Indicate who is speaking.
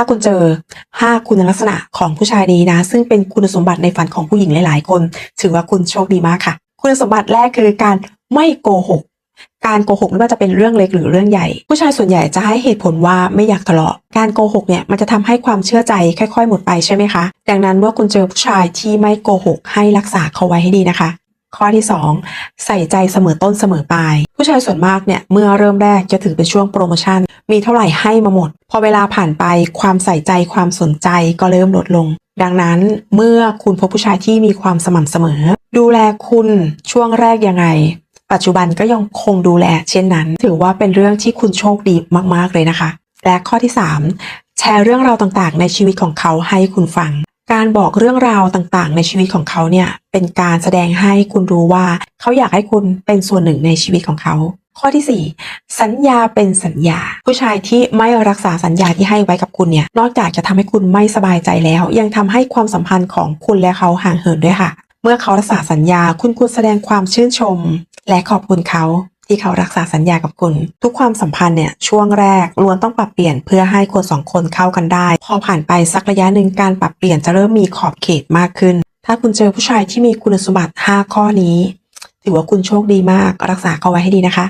Speaker 1: ถ้าคุณเจอ 5 คุณลักษณะของผู้ชายนี้นะ ซึ่งเป็นคุณสมบัติในฝันของผู้หญิงหลาย ๆ คน ถือว่าคุณโชคดีมากค่ะ คุณสมบัติแรกคือการไม่โกหก การโกหกไม่ว่าจะเป็นเรื่องเล็กหรือเรื่องใหญ่ ผู้ชายส่วนใหญ่จะให้เหตุผลว่าไม่อยากทะเลาะ การโกหกเนี่ยมันจะทำให้ความเชื่อใจค่อย ๆ หมดไปใช่ไหมคะ ดังนั้นเมื่อคุณเจอผู้ชายที่ไม่โกหกให้รักษาเขาไว้ให้ดีนะคะ ข้อที่ 2 ใส่ใจเสมอต้นเสมอปลาย ผู้ชายส่วนมากเนี่ย เมื่อเริ่มแรกจะถือเป็นช่วงโปรโมชั่น มีเท่าไหร่ให้มาหมด พอเวลาผ่านไปความใส่ใจความสนใจก็เริ่มลดลง ดังนั้นเมื่อคุณพบผู้ชายที่มีความสม่ำเสมอ ดูแลคุณช่วงแรกยังไง ปัจจุบันก็ยังคงดูแล เช่นนั้น ถือว่าเป็นเรื่องที่คุณโชคดีมากๆเลยนะคะ และข้อที่ 3 แชร์เรื่องราวต่างๆ ในชีวิตของเขาให้คุณฟัง การบอกเรื่องราวต่างๆ ในชีวิตของเขาเนี่ยเป็นการแสดงให้คุณรู้ว่า เขาอยากให้คุณเป็นส่วนหนึ่งในชีวิตของเขา ข้อทีสี่4 สัญญาเป็นสัญญา ผู้ชายที่ไม่รักษาสัญญาที่ให้ไว้กับคุณเนี่ยนอกจากจะทำให้คุณไม่สบายใจแล้ว ยังทำให้ความสัมพันธ์ของคุณและเขาห่างเหินด้วยค่ะ เมื่อเขารักษาสัญญาคุณควรแสดงความชื่นชม และขอบคุณเขา ที่เขารักษาสัญญากับคุณ ทุกความสัมพันธ์เนี่ยช่วงแรกล้วนต้องปรับเปลี่ยนเพื่อให้คนสองคนเข้ากันได้ พอผ่านไปสักระยะหนึ่งการปรับเปลี่ยนจะเริ่มมีขอบเขตมากขึ้น ถ้าคุณเจอผู้ชายที่มีคุณสมบัติ 5 ข้อนี้ ถือว่าคุณโชคดีมากรักษาเขาไว้ให้ดีนะคะ